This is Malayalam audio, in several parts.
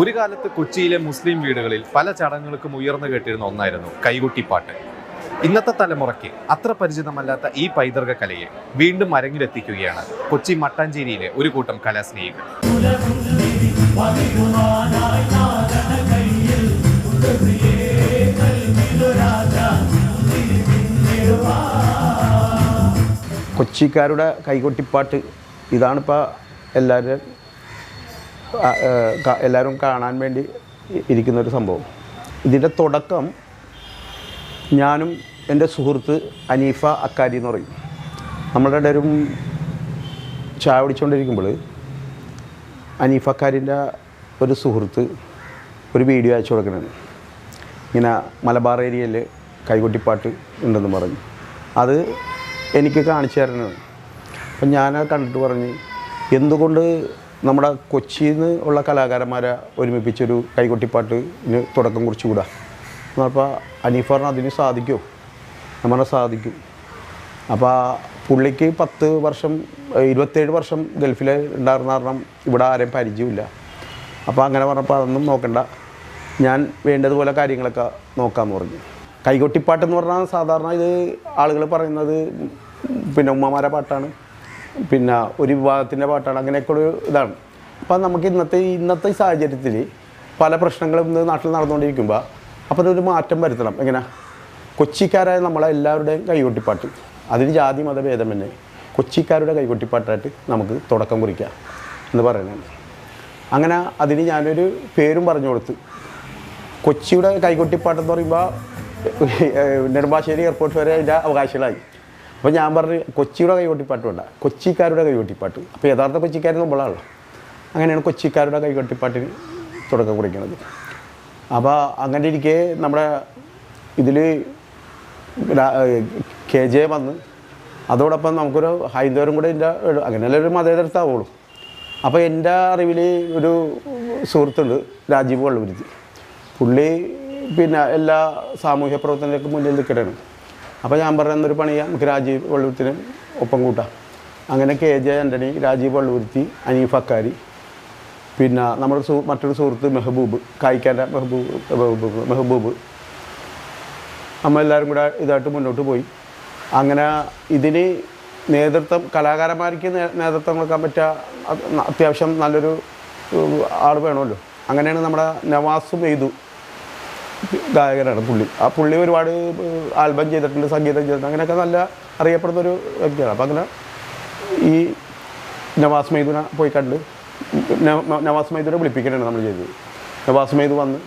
ഒരു കാലത്ത് കൊച്ചിയിലെ മുസ്ലിം വീടുകളിൽ പല ചടങ്ങുകൾക്കും ഉയർന്നു കേട്ടിരുന്ന ഒന്നായിരുന്നു കൈകൊട്ടിപ്പാട്ട്. ഇന്നത്തെ തലമുറയ്ക്ക് അത്ര പരിചിതമല്ലാത്ത ഈ പൈതൃക കലയെ വീണ്ടും അരങ്ങിലെത്തിക്കുകയാണ് കൊച്ചി മട്ടാഞ്ചേരിയിലെ ഒരു കൂട്ടം കലാസ്നേഹികൾ. കൊച്ചിക്കാരുടെ കൈകൊട്ടിപ്പാട്ട് ഇതാണിപ്പോൾ എല്ലാവരും എല്ലാവരും കാണാൻ വേണ്ടി ഇരിക്കുന്ന ഒരു സംഭവം. ഇതിന്റെ തുടക്കം ഞാനും എന്റെ സുഹൃത്ത് അനീഫ അക്കാരി എന്ന് പറയും. നമ്മളുടെ ഇടയിലും ചായ കുടിച്ചുകൊണ്ടിരിക്കുമ്പോൾ അനീഫ അക്കാരിന്റെ ഒരു സുഹൃത്ത് ഒരു വീഡിയോ അയച്ചു കൊടുക്കണത് ഇങ്ങനെ മലബാർ ഏരിയയിൽ കൈകൊട്ടിപ്പാട്ട് ഉണ്ടെന്ന് പറഞ്ഞു. അത് എനിക്ക് കാണിച്ചു തരണത് അപ്പം ഞാൻ കണ്ടിട്ട് പറഞ്ഞ് എന്തുകൊണ്ട് നമ്മുടെ കൊച്ചിയിൽ നിന്ന് ഉള്ള കലാകാരന്മാരെ ഒരുമിപ്പിച്ചൊരു കൈകൊട്ടിപ്പാട്ടിന് തുടക്കം കുറിച്ചുകൂടാ? അപ്പോൾ അനീഫ് പറഞ്ഞ അതിന് സാധിക്കുമോ നമ്മളെ സാധിക്കും. അപ്പോൾ പുള്ളിക്ക് പത്ത് വർഷം ഇരുപത്തേഴ് വർഷം ഗൾഫിൽ ഉണ്ടായിരുന്ന കാരണം ഇവിടെ ആരെയും പരിചയമില്ല. അപ്പോൾ അങ്ങനെ പറഞ്ഞപ്പോൾ അതൊന്നും നോക്കണ്ട. ഞാൻ വേണ്ടതുപോലെ കാര്യങ്ങളൊക്കെ നോക്കാമെന്ന് പറഞ്ഞു. കൈകൊട്ടിപ്പാട്ടെന്ന് പറഞ്ഞാൽ സാധാരണ ഇത് ആളുകൾ പറയുന്നത് പിന്നെ ഉമ്മമാരെ പാട്ടാണ്. പിന്നെ ഒരു വിഭാഗത്തിന്റെ പാട്ടാണ്. അങ്ങനെയൊക്കെ ഒരു ഇതാണ്. അപ്പം നമുക്ക് ഇന്നത്തെ ഇന്നത്തെ സാഹചര്യത്തിൽ പല പ്രശ്നങ്ങളും ഇന്ന് നാട്ടിൽ നടന്നുകൊണ്ടിരിക്കുമ്പോൾ അപ്പോൾ ഒരു മാറ്റം വരുത്തണം. എങ്ങനെ? കൊച്ചിക്കാരായ നമ്മളെ എല്ലാവരുടെയും കൈകൊട്ടിപ്പാട്ട്. അതിന് ജാതി മതഭേദം തന്നെ കൊച്ചിക്കാരുടെ കൈകൊട്ടിപ്പാട്ടായിട്ട് നമുക്ക് തുടക്കം കുറിക്കാം എന്ന് പറയുന്നത്. അങ്ങനെ അതിന് ഞാനൊരു പേരും പറഞ്ഞു കൊടുത്തു. കൊച്ചിയുടെ കൈകൊട്ടിപ്പാട്ടെന്ന് പറയുമ്പോൾ നെടുമ്പാശ്ശേരി എയർപോർട്ട് വരെ അതിന്റെ അവകാശികളായി. അപ്പോൾ ഞാൻ പറഞ്ഞു കൊച്ചിയുടെ കൈകൊട്ടിപ്പാട്ട് വേണ്ട കൊച്ചിക്കാരുടെ കൈകൊട്ടിപ്പാട്ട്. അപ്പോൾ യഥാർത്ഥ കൊച്ചിക്കാർ നമ്മളാണല്ലോ. അങ്ങനെയാണ് കൊച്ചിക്കാരുടെ കൈകൊട്ടിപ്പാട്ടിന് തുടക്കം കുറിക്കുന്നത്. അപ്പോൾ അങ്ങനെ ഇരിക്കെ നമ്മുടെ ഇതിൽ കെ ജെ വന്ന് അതോടൊപ്പം നമുക്കൊരു ഹൈന്ദവരും കൂടെ എന്റെ അങ്ങനെയല്ല ഒരു മതേതരത്താവുള്ളൂ. അപ്പോൾ എന്റെ അറിവിൽ ഒരു സുഹൃത്തുണ്ട് രാജീവ് വള്ളുപുരുത്തി പുള്ളി പിന്നെ എല്ലാ സാമൂഹ്യ പ്രവർത്തനങ്ങൾക്ക് മുന്നിൽ നിൽക്കണതാണ് അപ്പോൾ ഞാൻ ഒരു പണി നമുക്ക് രാജീവ് വള്ളുരുത്തിനും ഒപ്പം കൂട്ടാം. അങ്ങനെ കെ ജെ ആന്റണി രാജീവ് വള്ളുരുത്തി അനീഫ് അക്കാരി പിന്നെ നമ്മുടെ സു മറ്റൊരു സുഹൃത്ത് മെഹബൂബ് കായ്ക്കാന്റെ മെഹബൂബ് മെഹബൂബ് മെഹബൂബ്. നമ്മളെല്ലാവരും കൂടെ ഇതായിട്ട് മുന്നോട്ട് പോയി. അങ്ങനെ ഇതിന് നേതൃത്വം കലാകാരന്മാർക്ക് നേതൃത്വം കൊടുക്കാൻ പറ്റിയ അത്യാവശ്യം നല്ലൊരു ആൾ വേണമല്ലോ. അങ്ങനെയാണ് നമ്മുടെ നവാസും മെയ്തു ഗായകനാണ് പുള്ളി. ആ പുള്ളി ഒരുപാട് ആൽബം ചെയ്തിട്ടുണ്ട് സംഗീതം ചെയ്തിട്ടുണ്ട്. അങ്ങനെയൊക്കെ നല്ല അറിയപ്പെടുന്ന ഒരു വ്യക്തിയാണ്. അപ്പം അങ്ങനെ ഈ നവാസ് മൈദുന പോയി കണ്ട് നവാസ് മൈദുനെ വിളിപ്പിക്കണമാണ് നമ്മൾ ചെയ്തത്. നവാസ് മൈദു വന്ന്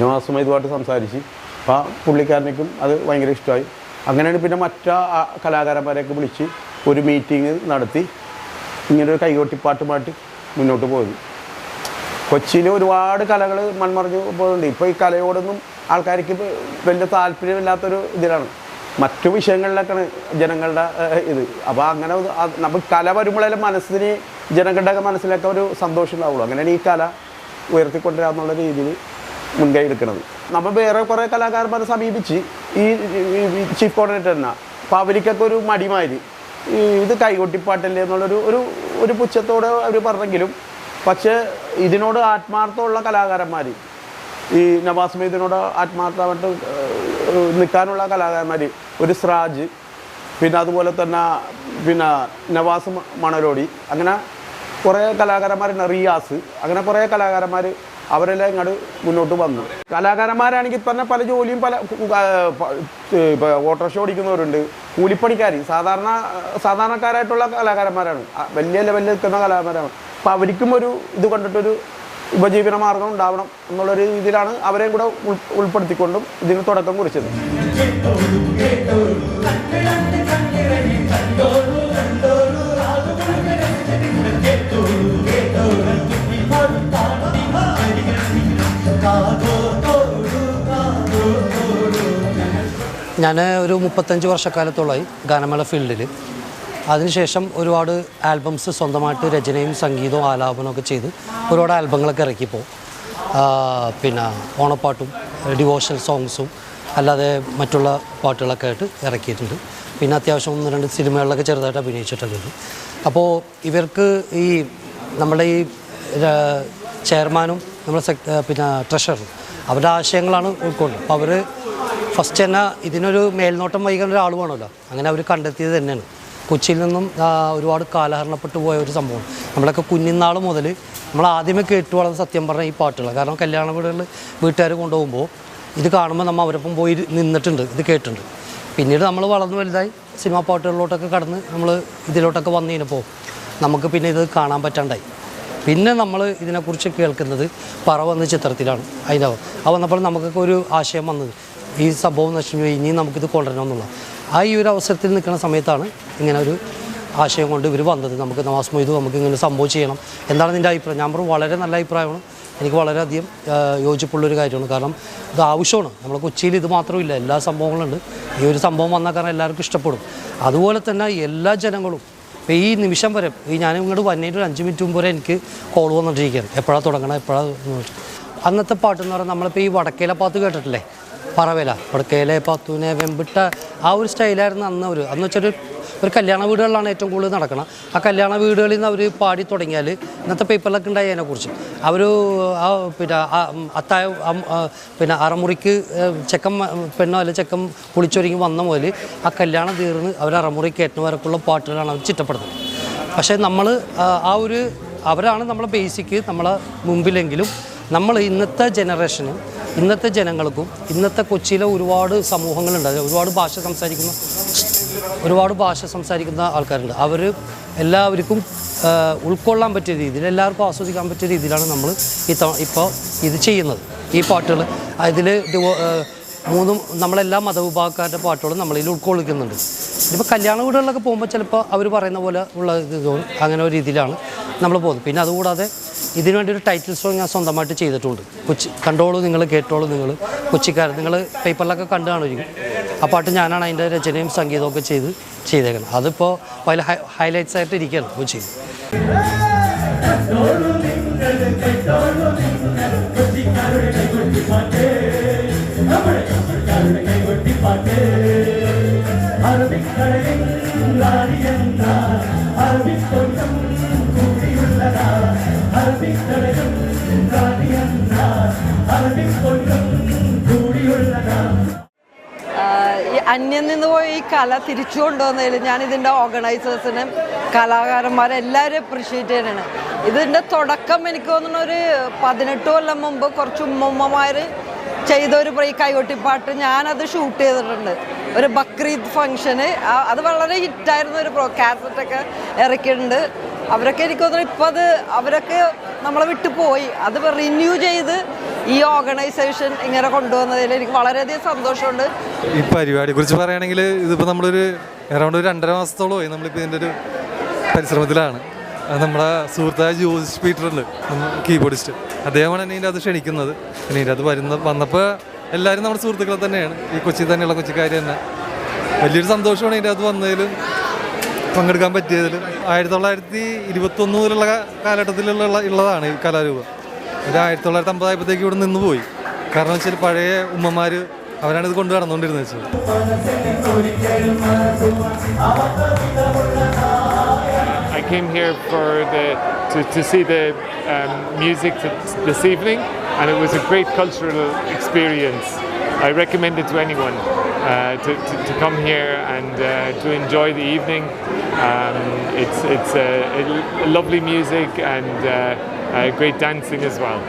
നവാസ് മൈദുമായിട്ട് സംസാരിച്ച് അപ്പോൾ ആ പുള്ളിക്കാരനേക്കും അത് ഭയങ്കര ഇഷ്ടമായി. അങ്ങനെയാണ് പിന്നെ മറ്റ കലാകാരന്മാരെയൊക്കെ വിളിച്ച് ഒരു മീറ്റിംഗ് നടത്തി ഇങ്ങനൊരു കൈകൊട്ടിപ്പാട്ടുമായിട്ട് മുന്നോട്ട് പോയത്. കൊച്ചിയിൽ ഒരുപാട് കലകൾ മൺമറിഞ്ഞ് പോകുന്നുണ്ട് ഇപ്പോൾ ഈ കലയോടൊന്നും ആൾക്കാർക്ക് വലിയ താല്പര്യമില്ലാത്തൊരു ഇതിലാണ്. മറ്റു വിഷയങ്ങളിലൊക്കെയാണ് ജനങ്ങളുടെ ഇത്. അപ്പോൾ അങ്ങനെ നമ്മൾ കല വരുമ്പോഴേ മനസ്സിന് ജനങ്ങളുടെ മനസ്സിലൊക്കെ ഒരു സന്തോഷം ഉണ്ടാവുള്ളൂ. അങ്ങനെയാണ് ഈ കല ഉയർത്തിക്കൊണ്ടുവരാന്നുള്ള രീതിയിൽ മുൻകൈ എടുക്കുന്നത്. നമ്മൾ വേറെ കുറേ കലാകാരന്മാരെ സമീപിച്ച് ഈ ചീഫ് കോർഡിനേറ്റർ തന്നെ. അപ്പോൾ അവർക്കൊക്കെ ഒരു മടിമാതിരി. ഇത് കൈകൊട്ടിപ്പാട്ടല്ലേ എന്നുള്ളൊരു ഒരു ഒരു പുച്ഛത്തോടെ അവർ പറഞ്ഞെങ്കിലും പക്ഷേ ഇതിനോട് ആത്മാർത്ഥമുള്ള കലാകാരന്മാർ ഈ നവാസ് മീദിനോട് ആത്മാർത്ഥമായിട്ട് നിൽക്കാനുള്ള കലാകാരന്മാർ ഒരു സ്രാജ് പിന്നെ അതുപോലെ തന്നെ പിന്നെ നവാസ് മണലോടി അങ്ങനെ കുറേ കലാകാരന്മാരുണ്ട് റിയാസ് അങ്ങനെ കുറേ കലാകാരന്മാർ അവരെല്ലാം ഇങ്ങോട്ട് മുന്നോട്ട് വന്നു. കലാകാരന്മാരാണെങ്കിൽ തന്നെ പല ജോലിയും പല ഓട്ടോറിക്ഷ ഓടിക്കുന്നവരുണ്ട് കൂലിപ്പണിക്കാർ സാധാരണ സാധാരണക്കാരായിട്ടുള്ള കലാകാരന്മാരാണ്. വലിയ ലെവലിൽ നിൽക്കുന്ന കലാകാരന്മാരാണ്. അപ്പോൾ അവർക്കും ഒരു ഇത് കണ്ടിട്ടൊരു ഉപജീവന മാർഗം ഉണ്ടാവണം എന്നുള്ളൊരു രീതിയിലാണ് അവരെയും കൂടെ ഉൾ ഉൾപ്പെടുത്തിക്കൊണ്ടും ഇതിന് തുടക്കം കുറിച്ചത്. ഞാൻ ഒരു മുപ്പത്തഞ്ച് വർഷക്കാലത്തോളമായി ഗാനമേള ഫീൽഡിൽ അതിനുശേഷം ഒരുപാട് ആൽബംസ് സ്വന്തമായിട്ട് രചനയും സംഗീതവും ആലാപനവും ഒക്കെ ചെയ്ത് ഒരുപാട് ആൽബങ്ങളൊക്കെ ഇറക്കിപ്പോൾ പിന്നെ ഓണപ്പാട്ടും ഡിവോഷണൽ സോങ്സും അല്ലാതെ മറ്റുള്ള പാട്ടുകളൊക്കെ ആയിട്ട് ഇറക്കിയിട്ടുണ്ട്. പിന്നെ അത്യാവശ്യം ഒന്ന് രണ്ട് സിനിമകളിലൊക്കെ ചെറുതായിട്ട് അഭിനയിച്ചിട്ടൊക്കെ ഉണ്ട്. അപ്പോൾ ഇവർക്ക് ഈ നമ്മുടെ ഈ ചെയർമാനും നമ്മുടെ സെക് പിന്നെ ട്രഷറും അവരുടെ ആശയങ്ങളാണ് ഉൾക്കൊള്ളുന്നത്. അപ്പോൾ അവർ ഫസ്റ്റ് തന്നെ ഇതിനൊരു മേൽനോട്ടം വഹിക്കുന്ന ഒരാൾ വേണമല്ലോ അങ്ങനെ അവർ കണ്ടെത്തിയത് തന്നെയാണ്. കൊച്ചിയിൽ നിന്നും ഒരുപാട് കാലഹരണപ്പെട്ടു പോയ ഒരു സംഭവം. നമ്മളൊക്കെ കുഞ്ഞിനാൾ മുതൽ നമ്മൾ ആദ്യമേ കേട്ടു വളർന്ന സത്യം പറഞ്ഞ ഈ പാട്ടുകൾ കാരണം കല്യാണ വീടുകളിൽ വീട്ടുകാർ കൊണ്ടുപോകുമ്പോൾ ഇത് കാണുമ്പോൾ നമ്മൾ അവരൊപ്പം പോയി നിന്നിട്ടുണ്ട് ഇത് കേട്ടിട്ടുണ്ട്. പിന്നീട് നമ്മൾ വളർന്നു വലുതായി സിനിമാ പാട്ടുകളിലോട്ടൊക്കെ കടന്ന് നമ്മൾ ഇതിലോട്ടൊക്കെ വന്നു കഴിഞ്ഞപ്പോൾ നമുക്ക് പിന്നെ ഇത് കാണാൻ പറ്റാണ്ടായി. പിന്നെ നമ്മൾ ഇതിനെക്കുറിച്ച് കേൾക്കുന്നത് പറ വന്ന ചിത്രത്തിലാണ് അതിന്റെ അത് വന്നപ്പോൾ നമുക്കൊക്കെ ഒരു ആശയം വന്നത് ഈ സംഭവം നശിച്ചു കഴിഞ്ഞാൽ ഇനിയും നമുക്കിത് കൊണ്ടുവരണം എന്നുള്ള ആ ഈ ഒരു അവസരത്തിൽ നിൽക്കുന്ന സമയത്താണ് ഇങ്ങനെ ഒരു ആശയം കൊണ്ട് ഇവർ വന്നത്. നമുക്ക് നവാസ് മൊയ്തു നമുക്ക് ഇങ്ങനെ സംഭവം ചെയ്യണം എന്താണ് നിന്റെ അഭിപ്രായം. ഞാൻ പറഞ്ഞു വളരെ നല്ല അഭിപ്രായമാണ്. എനിക്ക് വളരെയധികം യോജിപ്പുള്ളൊരു കാര്യമാണ്. കാരണം ഇത് ആവശ്യമാണ്. നമ്മൾ കൊച്ചിയിൽ ഇത് മാത്രമില്ല എല്ലാ സംഭവങ്ങളുണ്ട് ഈ ഒരു സംഭവം വന്നാൽ കാരണം എല്ലാവർക്കും ഇഷ്ടപ്പെടും. അതുപോലെ തന്നെ എല്ലാ ജനങ്ങളും ഇപ്പോൾ ഈ നിമിഷം വരെ ഈ ഞാൻ ഇങ്ങോട്ട് വന്നിട്ട് ഒരു അഞ്ച് മിനിറ്റ് മുമ്പ് വരെ എനിക്ക് കോൾ വന്നിട്ടിരിക്കുകയാണ്. എപ്പോഴാണ് തുടങ്ങണം എപ്പോഴാണ് അന്നത്തെ പാട്ടെന്ന് പറഞ്ഞാൽ നമ്മളിപ്പോൾ ഈ വടക്കേലെ പാത്ത് കേട്ടിട്ടില്ലേ? പറവേല. വടക്കേലെ പത്തൂനെ വെമ്പിട്ട ആ ഒരു സ്റ്റൈലായിരുന്നു അന്ന് അവർ അന്ന് വെച്ചൊരു ഒരു കല്യാണ വീടുകളിലാണ് ഏറ്റവും കൂടുതൽ നടക്കണം. ആ കല്യാണ വീടുകളിൽ നിന്ന് അവർ പാടി തുടങ്ങിയാൽ ഇന്നത്തെ പേപ്പറിലൊക്കെ ഉണ്ടായി അതിനെക്കുറിച്ച്. അവർ ആ പിന്നെ അത്തായ പിന്നെ അറമുറിക്ക് ചെക്കൻ പെണ്ണോ അല്ലെ ചെക്കം കുളിച്ചൊരുങ്ങി വന്ന മുതൽ ആ കല്യാണം തീർന്ന് അവർ അറമുറി കയറ്റുന്ന വരക്കുള്ള പാട്ടുകളാണ് അവർ ചിട്ടപ്പെടുന്നത്. പക്ഷേ നമ്മൾ ആ ഒരു അവരാണ് നമ്മളെ ബേസിക്ക് നമ്മളെ മുമ്പിലെങ്കിലും നമ്മൾ ഇന്നത്തെ ജനറേഷന് ഇന്നത്തെ ജനങ്ങൾക്കും ഇന്നത്തെ കൊച്ചിയിലെ ഒരുപാട് സമൂഹങ്ങളുണ്ട്. ഒരുപാട് ഭാഷ സംസാരിക്കുന്ന ഒരുപാട് ഭാഷ സംസാരിക്കുന്ന ആൾക്കാരുണ്ട്. അവർ എല്ലാവർക്കും ഉൾക്കൊള്ളാൻ പറ്റിയ രീതിയിൽ എല്ലാവർക്കും ആസ്വദിക്കാൻ പറ്റിയ രീതിയിലാണ് നമ്മൾ ഈ ഇപ്പോൾ ഇത് ചെയ്യുന്നത്. ഈ പാട്ടുകൾ അതിൽ മൂന്നും നമ്മളെല്ലാ മതവിഭാഗക്കാരുടെ പാട്ടുകളും നമ്മളിൽ ഉൾക്കൊള്ളിക്കുന്നുണ്ട്. ഇപ്പോൾ കല്യാണ വീടുകളിലൊക്കെ പോകുമ്പോൾ ചിലപ്പോൾ അവർ പറയുന്ന പോലെ ഉള്ള ഇത് അങ്ങനെ ഒരു രീതിയിലാണ് നമ്മൾ പോകുന്നത്. പിന്നെ അതുകൂടാതെ ഇതിനു വേണ്ടി ഒരു ടൈറ്റിൽ സോങ് ഞാൻ സ്വന്തമായിട്ട് ചെയ്തിട്ടുണ്ട്. കൊച്ചി കണ്ടോളൂ നിങ്ങൾ കേട്ടോളൂ നിങ്ങൾ കൊച്ചിക്കാർ നിങ്ങൾ പേപ്പറിലൊക്കെ കണ്ടു കാണുമായിരിക്കും. ആ പാട്ട് ഞാനാണ് അതിന്റെ രചനയും സംഗീതമൊക്കെ ചെയ്ത് ചെയ്തേക്കുന്നത്. അതിപ്പോൾ അതിൽ ഹൈലൈറ്റ്സ് ആയിട്ട് ഇരിക്കുകയാണ് കൊച്ചിയിൽ അറബിക്കടലിൽ ഈ അന്യം നിന്ന് പോയി ഈ കല തിരിച്ചു കൊണ്ടുവന്നതിൽ ഞാൻ ഇതിന്റെ ഓർഗനൈസേഴ്സിനും കലാകാരന്മാരെ എല്ലാവരും അപ്രിഷ്യേറ്റ് ചെയ്യണതാണ് ഇതിന്റെ തുടക്കം എനിക്ക് തോന്നുന്ന ഒരു പതിനെട്ട് കൊല്ലം മുമ്പ് കുറച്ച് ഉമ്മമ്മമാർ ചെയ്തൊരു ഈ കൈകൊട്ടിപ്പാട്ട് ഞാനത് ഷൂട്ട് ചെയ്തിട്ടുണ്ട്. ഒരു ബക്രീദ് ഫംഗ്ഷന് അത് വളരെ ഹിറ്റായിരുന്ന ഒരു പ്രോ കാസറ്റൊക്കെ ഇറക്കിയിട്ടുണ്ട്. അവരൊക്കെ എനിക്ക് തോന്നുന്നു ഇപ്പം അത് അവരൊക്കെ നമ്മളെ വിട്ടു പോയി. അത് റിന്യൂ ചെയ്ത് ഈ ഓർഗനൈസേഷൻ ഇങ്ങനെ കൊണ്ടുവന്നതിൽ എനിക്ക് വളരെയധികം സന്തോഷമുണ്ട്. ഈ പരിപാടിയെ കുറിച്ച് പറയുകയാണെങ്കിൽ ഇതിപ്പോൾ നമ്മളൊരു അറൗണ്ട് ഒരു രണ്ടര മാസത്തോളമായി നമ്മളിപ്പോൾ ഇതിന്റെ ഒരു പരിശ്രമത്തിലാണ്. നമ്മുടെ സുഹൃത്തായ ജോസ് പീറ്ററുണ്ട് കീബോർഡിസ്റ്റ് അദ്ദേഹമാണ് എന്നെ അത് ക്ഷണിക്കുന്നത്. പിന്നെ അത് വരുന്ന വന്നപ്പോൾ എല്ലാവരും നമ്മുടെ സുഹൃത്തുക്കളെ തന്നെയാണ്. ഈ കൊച്ചി തന്നെയുള്ള കൊച്ചിക്കാർ തന്നെ. വലിയൊരു സന്തോഷമാണ് ഇതിന്റെ അത് വന്നതിലും. പങ്കെടുക്കാൻ പറ്റിയതിൽ ആയിരത്തി തൊള്ളായിരത്തി ഇരുപത്തൊന്ന് കാലഘട്ടത്തിലുള്ള ഉള്ളതാണ് ഈ കലാരൂപം. ഒരു ആയിരത്തി തൊള്ളായിരത്തി അമ്പതായപ്പോഴത്തേക്ക് ഇവിടെ നിന്ന് പോയി. കാരണം വെച്ചാൽ പഴയ ഉമ്മമാർ അവരാണ് ഇത് കൊണ്ടു നടന്നുകൊണ്ടിരുന്നത് വെച്ചത്. I came here for the to, to see the um, music t- this evening, and it was a great cultural experience. I recommend it to anyone. uh, to, to, to, come here and uh, to enjoy the evening. Um, it's it's a lovely music and uh, great dancing as well.